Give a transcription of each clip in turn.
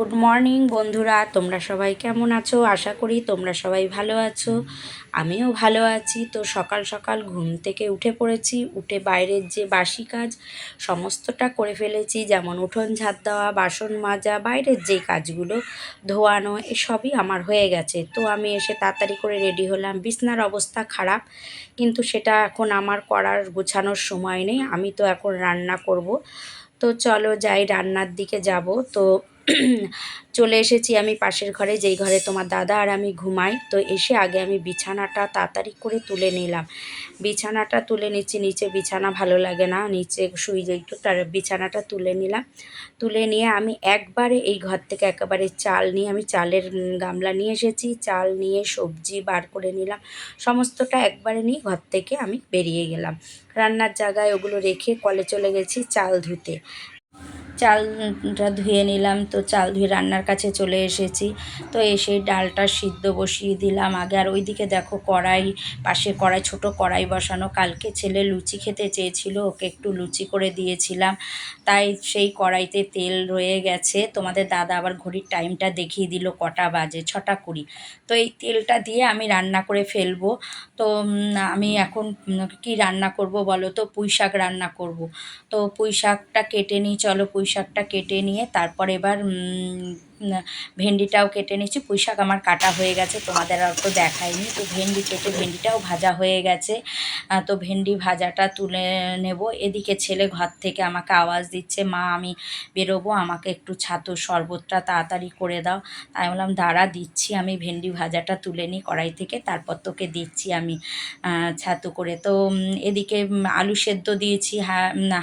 Good morning বন্ধুরা। তোমরা সবাই কেমন আছো? আশা করি তোমরা সবাই ভালো আছো। আমিও ভালো আছি। তো সকাল সকাল ঘুম থেকে উঠে পড়েছি। উঠে বাইরের যে বাসি কাজ, সমস্তটা করে ফেলেছি। যেমন উঠোন, ঝাঁট দেওয়া, বাসন মাজা, বাইরের যে কাজগুলো, ধোয়ানো, এসবই আমার হয়ে গেছে। তো আমি এসে তাড়াতাড়ি করে রেডি হলাম। বিছনার অবস্থা খারাপ, কিন্তু সেটা এখন আমার করার গোছানোর সময় নেই। আমি তো এখন রান্না করব। তো চলো যাই, রান্নার দিকে যাব। তো চলে এসেছি আমি পাশের ঘরে, যেই ঘরে তোমার দাদা আর আমি ঘুমাই। তো এসে আগে আমি বিছানাটা তাড়াতাড়ি করে তুলে নিলাম। বিছানাটা তুলে নিচ্ছি, নিচে বিছানা ভালো লাগে না, নিচে শুই একটু, তার বিছানাটা তুলে নিলাম। তুলে নিয়ে আমি একবারে এই ঘর থেকে একেবারে চাল নিয়ে, আমি চালের গামলা নিয়ে এসেছি, চাল নিয়ে সবজি বার করে নিলাম। সমস্তটা একবারে নিয়ে ঘর থেকে আমি বেরিয়ে গেলাম। রান্নার জায়গায় ওগুলো রেখে কলে চলে গেছি চাল ধুতে। চালটা ধুয়ে নিলাম, তো চাল ধুয়ে রান্নার কাছে চলে এসেছি। তো এসে ডালটা সিদ্ধ বসিয়ে দিলাম আগে। আর ওইদিকে দেখো কড়াই পাশে কড়াই, ছোট কড়াই বসানো। কালকে ছেলে লুচি খেতে চেয়েছিল, ওকে একটু লুচি করে দিয়েছিলাম। তাই সেই কড়াইতে তেল রয়ে গেছে। তোমাদের দাদা আবার ঘড়ির টাইমটা দেখিয়ে দিল কটা বাজে, ছটা কুড়ি। তো এই তেলটা দিয়ে আমি রান্না করে ফেলব। তো আমি এখন কি রান্না করব বলো তো? পুঁই শাক রান্না করব। তো পুঁই শাকটা কেটে নিই চলো পুঁই শাকটা কেটে নিয়ে তারপর এবার ভেন্ডিটাও কেটে নিচ্ছি পুঁই শাক আমার কাটা হয়ে গেছে, তোমাদের আর তো দেখায়নি তো ভেন্ডি কেটে, ভেন্ডিটাও ভাজা হয়ে গেছে। তো ভেন্ডি ভাজাটা তুলে নেব। এদিকে ছেলে ঘর থেকে আমাকে আওয়াজ দিচ্ছে, মা, আমি বেরোবো, আমাকে একটু ছাতুর শরবতটা তাড়াতাড়ি করে দাও। তাই বললাম, দাঁড়া, দিচ্ছি আমি ভেন্ডি ভাজাটা তুলে নিই কড়াই থেকে, তারপর তোকে দিচ্ছি আমি ছাতু করে। তো এদিকে আলু সেদ্ধ দিয়েছি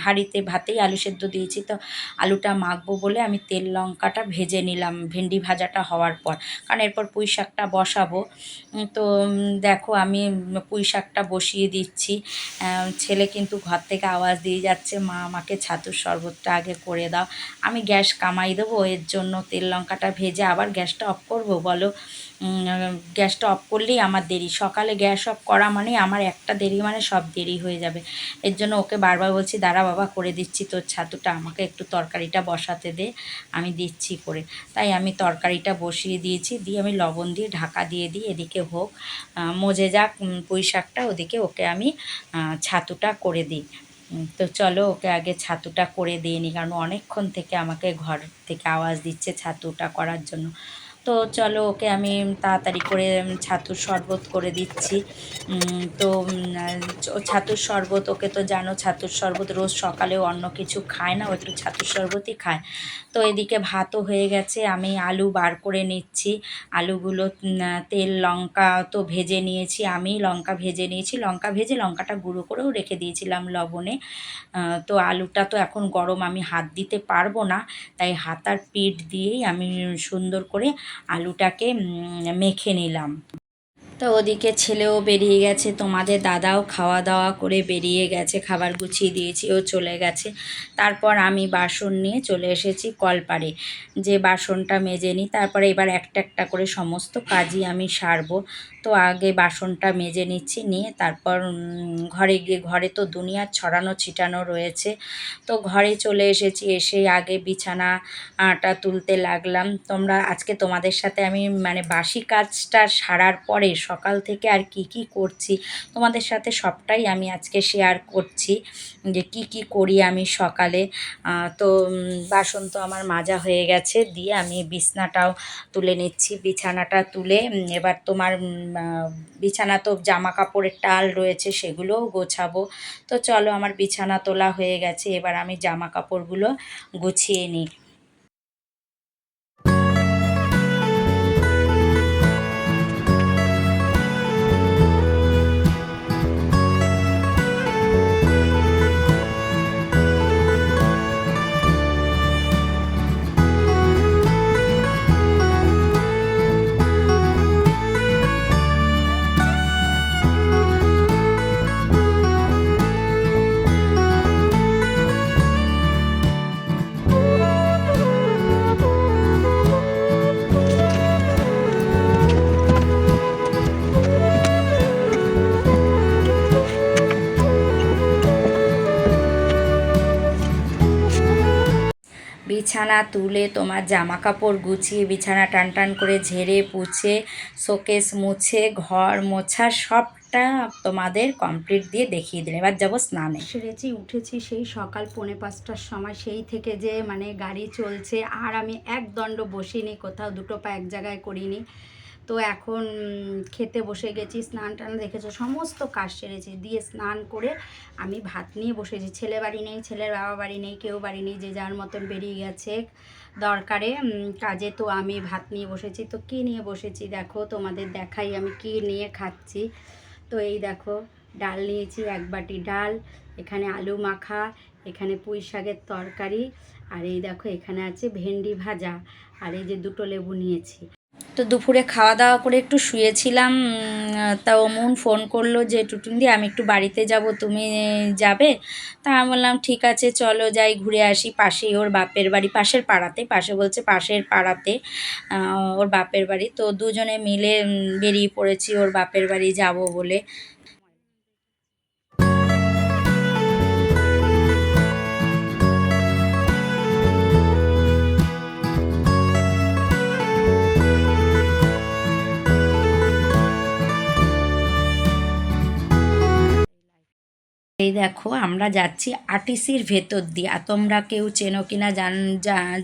হাঁড়িতে ভাতেই আলু সেদ্ধ দিয়েছি। তো, আলুটা মাখবো বলে আমি তেল, লঙ্কাটা ভেজে নিলাম। ভেন্ডি ভাজাটা হওয়ার পর। কারণ এরপর পুঁই শাকটা বসাবো। তো দেখো আমি পুঁই শাকটা বসিয়ে দিচ্ছি। ছেলে কিন্তু ঘর থেকে আওয়াজ দিয়ে যাচ্ছে, মা, আমাকে ছাতুর শরবতটা আগে করে দাও। আমি গ্যাস কামাই দেবো, এর জন্য তেল লঙ্কাটা ভেজে আবার গ্যাসটা অফ করব, বলো। গ্যাসটা অফ করলেই আমার দেরি। সকালে গ্যাস অফ করা মানে আমার একটা দেরি মানে সব দেরি হয়ে যাবে। এর জন্য ওকে বারবার বলছি, দাঁড়া বাবা, করে দিচ্ছি তোর ছাতুটা, আমাকে একটু তরকারিটা বসাতে দে, আমি দিচ্ছি করে। তাই আমি তরকারিটা বসিয়ে দিয়েছি, দিয়ে আমি লবণ দিয়ে ঢাকা দিয়ে দিই, এদিকে হোক মজে যাক পুঁই শাকটা, ওদিকে ওকে আমি ছাতুটা করে দিই। তো চলো ওকে আগে ছাতুটা করে দিয়ে নিই কারণ অনেকক্ষণ থেকে আমাকে ঘর থেকে আওয়াজ দিচ্ছে ছাতুটা করার জন্য। তো চলো ওকে আমি তাড়াতাড়ি করে ছাতুর শরবত করে দিচ্ছি। তো ছাতুর শরবত, ওকে তো জানো ছাতুর শরবত রোজ সকালে অন্য কিছু খায় না, ও একটু ছাতুর শরবতই খায়। তো এদিকে ভাতও হয়ে গেছে, আমি আলু বার করে নিচ্ছি। আলুগুলো তেল, লঙ্কা তো ভেজে নিয়েছি আমি, লঙ্কা ভেজে নিয়েছি। লঙ্কা ভেজে লঙ্কাটা গুঁড়ো করেও রেখে দিয়েছিলাম লবণে। তো আলুটা তো এখন গরম, আমি হাত দিতে পারব না, তাই হাতার পিঠ দিয়েই আমি সুন্দর করে আলুটাকে মেখে নিলাম। তো ওদিকে ছেলেও বেরিয়ে গেছে, তোমাদের দাদাও খাওয়া দাওয়া করে বেরিয়ে গেছে, খাবার গুছিয়ে দিয়েছি, ও চলে গেছে। তারপর আমি বাসন নিয়ে চলে এসেছি কলপাড়ে, যে বাসনটা মেজে নিই। তারপরে এবার একটা একটা করে সমস্ত কাজই আমি সারবো। তো আগে বাসনটা মেজে নিচ্ছি, নিয়ে তারপর ঘরে গিয়ে, ঘরে তো দুনিয়ার ছড়ানো ছিটানো রয়েছে। তো ঘরে চলে এসেছি, এসে আগে বিছানাটা তুলতে লাগলাম। তোমরা, আজকে তোমাদের সাথে আমি মানে বাসি কাজটা সারার পরে সকাল থেকে আর কি কি করছি, তোমাদের সাথে সবটাই আমি আজকে শেয়ার করছি, যে কি কি করি আমি সকালে। তো বাসন তো আমার মাজা হয়ে গেছে, দিয়ে আমি বিছনাটাও তুলে নিচ্ছি। বিছানাটা তুলে এবার তোমার বিছানা তো জামা কাপড়ের টাল রয়েছে, সেগুলোও গোছাবো। তো চলো আমার বিছানা তোলা হয়ে গেছে, এবার আমি জামা কাপড়গুলো গুছিয়ে নিই। বিছানা তুলে তোমার জামা কাপড় গুছিয়ে বিছানা টান টান করে ঝেড়ে, পুছে, শোকেস মুছে, ঘর মোছা, সবটা তোমাদের কমপ্লিট দিয়ে দেখিয়ে দিলে এবার যাব স্নানে। সেরেছি, উঠেছি সেই সকাল পৌনে পাঁচটার সময়, সেই থেকে যে মানে গাড়ি চলছে, আর আমি এক দণ্ড বসিনি, কোথাও দুটো পা এক জায়গায় করিনি। তো এখন খেতে বসে গেছি, স্নান টান দেখেছ সমস্ত কাজ সেরেছি। দিয়ে স্নান করে আমি ভাত নিয়ে বসেছি। ছেলে বাড়ি নেই, ছেলের বাবা বাড়ি নেই, কেউ বাড়ি নেই, যে যার মতন বেরিয়ে গেছে দরকারে কাজে। তো আমি ভাত নিয়ে বসেছি। তো কী নিয়ে বসেছি দেখো, তোমাদের দেখাই আমি কী নিয়ে খাচ্ছি। তো এই দেখো, ডাল নিয়েছি, এক বাটি ডাল, এখানে আলু মাখা, এখানে পুঁই শাকের তরকারি, আর এই দেখো, এখানে আছে ভেন্ডি ভাজা, আর এই যে দুটো লেবু নিয়েছি। তো দুপুরে খাওয়া দাওয়া করে একটু শুয়েছিলাম তা মন ফোন করল যে টুটুন্দি আমি একটু বাড়িতে যাব, তুমি যাবে? তা আমি বললাম, ঠিক আছে, চলো যাই, ঘুরে আসি পাশেই, ওর বাপের বাড়ি, পাশের পাড়াতে। পাশে বলছে, পাশের পাড়াতে ওর বাপের বাড়ি। তো দুজনে মিলে বেরিয়ে পড়েছি, ওর বাপের বাড়ি যাব বলে। এই দেখো, আমরা যাচ্ছি আরটিসির ভেতর দিয়ে। আর তোমরা কেউ চেনো কি না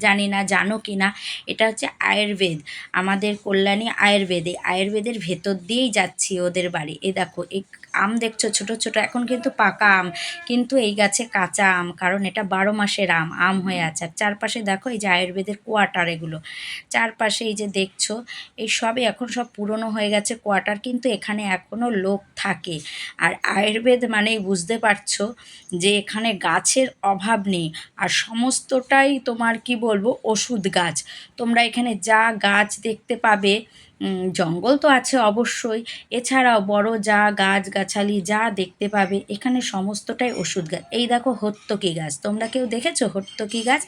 জানি না, জানো কি না এটা হচ্ছে আয়ুর্বেদ। আমাদের কল্যাণী আয়ুর্বেদে, আয়ুর্বেদের ভেতর দিয়েই যাচ্ছি ওদের বাড়ি। এ দেখো এই আম দেখছ, ছোট ছোট, এখন কিন্তু পাকা আম, কিন্তু এই গাছে কাঁচা আম, কারণ এটা বারো মাসের আম আম হয়ে আছে। আর চারপাশে দেখো এই যে আয়ুর্বেদের কোয়াটার এগুলো, চারপাশে এই যে দেখছ, এই সবই এখন সব পুরনো হয়ে গেছে কোয়ার্টার কিন্তু এখানে এখনও লোক থাকে। আর আয়ুর্বেদ মানেই বুঝতে পারছ যে এখানে গাছের অভাব নেই, আর সমস্তটাই তোমার কি বলব, ওষুধ গাছ। তোমরা এখানে যা গাছ দেখতে পাবে জঙ্গল তো আছে অবশ্যই। এছাড়াও বড় যা গাছ গাছালি যা দেখতে পাবে, এখানে সমস্তটাই ওষুধ গাছ। এই দেখো হর্তকি গাছ। তোমরা কেউ দেখেছ হর্তকি গাছ?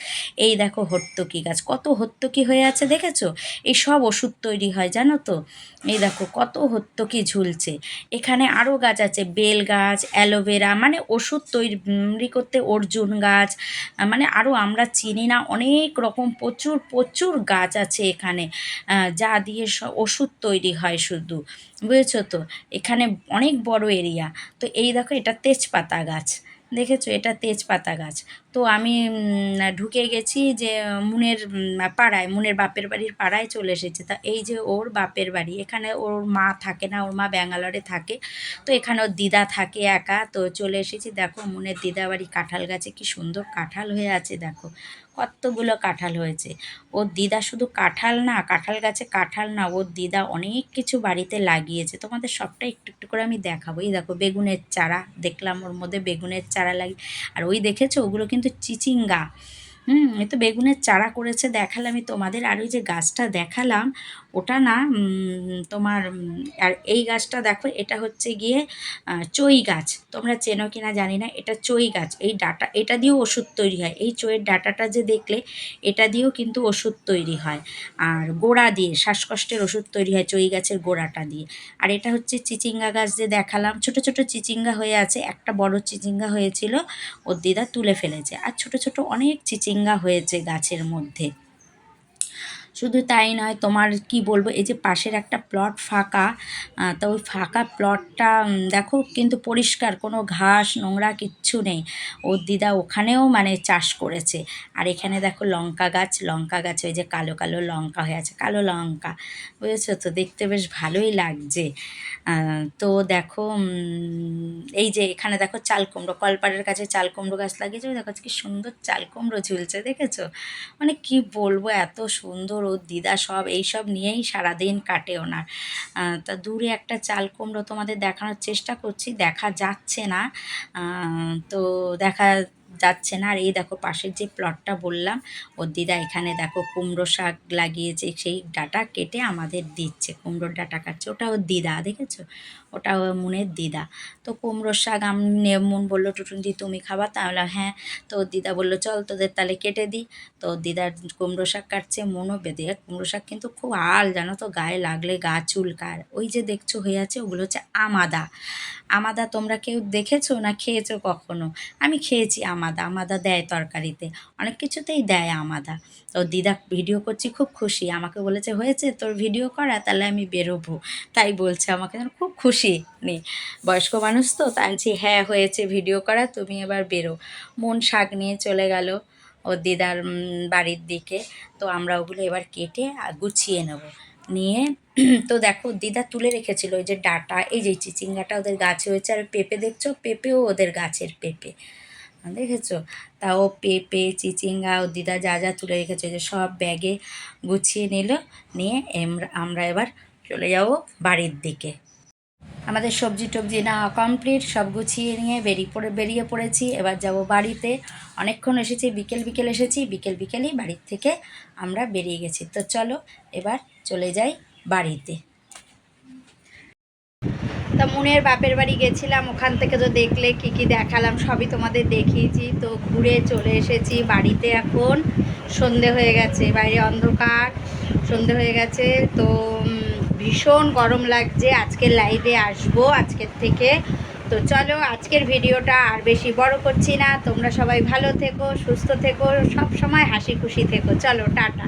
এই দেখো হর্তকি গাছ। কত হর্তকি হয়ে আছে দেখেছ? এই সব ওষুধ তৈরি হয়, জানো তো? এই দেখো কত হর্তকি ঝুলছে। এখানে আরও গাছ আছে, বেল গাছ, অ্যালোভেরা মানে ওষুধ তৈরি করতে অর্জুন গাছ মানে আরও আমরা চিনি না, অনেক রকম প্রচুর প্রচুর গাছ আছে এখানে যা দিয়ে ওষুধ তৈরি হয় শুধু, বুঝেছ তো? এখানে অনেক বড় এরিয়া তো এই দেখো, এটা তেজপাতা গাছ। দেখেছ? এটা তেজপাতা গাছ। তো আমি ঢুকে গেছি যে, মুনের পাড়ায়, মুনের বাপের বাড়ির পাড়ায় চলে এসেছে। তা এই যে ওর বাপের বাড়ি, এখানে ওর মা থাকে না, ওর মা ব্যাঙ্গালোরে থাকে। তো এখানে ওর দিদা থাকে একা। তো চলে এসেছি, দেখো মুনের দিদা বাড়ি কাঁঠাল গাছে, কি সুন্দর কাঁঠাল হয়ে আছে, দেখো। কতগুলো কাঁঠাল হয়েছে। ওর দিদা শুধু কাঁঠাল না, কাঁঠাল গাছে কাঁঠাল না, ওর দিদা অনেক কিছু বাড়িতে লাগিয়েছে। তোমাদের সবটা একটু একটু করে আমি দেখাবো। এই দেখো বেগুনের চারা, দেখলাম ওর মধ্যে বেগুনের চারা লাগি আর ওই দেখেছ? ওগুলো কিন্তু চিচিঙ্গা। হুম এ তো বেগুনের চারা করেছে, দেখালাম আমি তোমাদের। আর ওই যে গাছটা দেখালাম ওটা না তোমার আর এই গাছটা দেখো, এটা হচ্ছে গিয়ে চই গাছ। তোমরা চেনো কিনা জানি না, এটা চই গাছ। এই ডাটা, এটা দিয়েও ওষুধ তৈরি হয়। এই চইয়ের ডাটাটা যে দেখলে, এটা দিয়েও কিন্তু ওষুধ তৈরি হয়। আর গোড়া দিয়ে, শ্বাসকষ্টের ওষুধ তৈরি হয় চই গাছের গোড়াটা দিয়ে। আর এটা হচ্ছে চিচিঙ্গা গাছ যে দেখালাম। ছোট ছোট চিচিঙ্গা হয়ে আছে, একটা বড় চিচিঙ্গা হয়েছিল, ওর দিদা তুলে ফেলেছে। আর ছোট ছোট অনেক চিচিঙ্গা হয়েছে গাছের মধ্যে। শুধু তাই নয়, তোমার কি বলব, এই যে পাশের একটা প্লট ফাঁকা তো ওই ফাঁকা প্লটটা দেখো, কিন্তু পরিষ্কার, কোনো ঘাস, নোংরা কিচ্ছু নেই। ওর দিদা ওখানেও মানে চাষ করেছে। আর এখানে দেখো লঙ্কা গাছ লঙ্কা গাছ ওই যে কালো কালো লঙ্কা হয়ে আছে, কালো লঙ্কা, বুঝেছ তো? দেখতে বেশ ভালোই লাগছে। তো দেখো এই যে এখানে দেখো চাল কুমড়ো কলপাড়ের কাছে চাল কুমড়ো গাছ লাগিয়েছে, দেখো কি সুন্দর চাল কুমড়ো ঝুলছে, দেখেছ? মানে কি বলব, এত সুন্দর ওর দিদা সব এইসব নিয়েই সারাদিন কাটে ওনার। তা দূরে একটা চাল কুমড়ো তোমাদের দেখানোর চেষ্টা করছি, দেখা যাচ্ছে না। তো দেখা যাচ্ছে না। আর এই দেখো পাশের যে প্লটটা বললাম ওর দিদা এখানে দেখো কুমড়ো শাক লাগিয়েছে, সেই ডাটা কেটে আমাদের দিচ্ছে। কুমড়োর ডাটা কাটছে। ওটা ওর দিদা, দেখেছ? ওটা ওর মুনের দিদা। তো কুমড়োর শাক আমি মুন বলল টুটুন্দি তুমি খাবা? তাহলে হ্যাঁ। তো ওর দিদা বলল, চল তোদের তাহলে কেটে দিই। তো দিদার কুমড়ো শাক কাটছে, মনও বেঁধে কুমড়ো শাক কিন্তু খুব আল, জানো তো, গায়ে লাগলে গা চুলকার ওই যে দেখছ হয়ে আছে, ওগুলো হচ্ছে আমাদা। আমাদা তোমরা কেউ দেখেছ না খেয়েছো কখনো? আমি খেয়েছি আমাদা। আমাদা আমাদা দেয় তরকারিতে। অনেক কিছুতেই দেয় আমাদা। তো দিদা ভিডিও করছি, খুব খুশি। আমাকে বলেছে, হয়েছে তোর ভিডিও করা? তাহলে আমি বেরোবো। তাই বলছে আমাকে খুব খুশি নি। বয়স্ক মানুষ তো, তাই হ্যাঁ হয়েছে ভিডিও করা, তুমি এবার বেরো। মন শাক নিয়ে চলে গেল ওর দিদার বাড়ির দিকে। তো আমরা ওগুলো এবার কেটে গুছিয়ে নেব। নিয়ে, তো দেখো, দিদা তুলে রেখেছিল ওই যে ডাটা, এই যে চিচিঙ্গাটা ওদের গাছে হয়েছে, আর পেঁপে দেখছ? পেঁপেও ওদের গাছের পেঁপে। দেখেছ? তাও পেঁপে, চিচিঙ্গা ও দিদা যা যা তুলে রেখেছে যে সব ব্যাগে গুছিয়ে নিল, নিয়ে আমরা এবার চলে যাব বাড়ির দিকে। আমাদের সবজি টবজি না কমপ্লিট সব গুছিয়ে নিয়ে বেরিয়ে পড়ে, বেরিয়ে পড়েছি। এবার যাব বাড়িতে। অনেকক্ষণ এসেছি, বিকেল বিকেল এসেছি, বিকেল বিকেলই বাড়ির থেকে আমরা বেরিয়ে গেছি। তো চলো, এবার চলে যাই বাড়িতে। তা মুনের বাপের বাড়ি গেছিলাম, ওখান থেকে তো দেখলে কি কি দেখালাম, সবই তোমাদের দেখিয়েছি। তো ঘুরে চলে এসেছি বাড়িতে এখন। সন্ধে হয়ে গেছে, বাইরে অন্ধকার, সন্ধে হয়ে গেছে। তো ভীষণ গরম লাগছে আজকের লাইভে আসব আজকের থেকে। তো চলো, আজকের ভিডিওটা আর বেশি বড় করছি না। তোমরা সবাই ভালো থেকো, সুস্থ থেকো সব সময় হাসি খুশি থেকো। চলো, টাটা।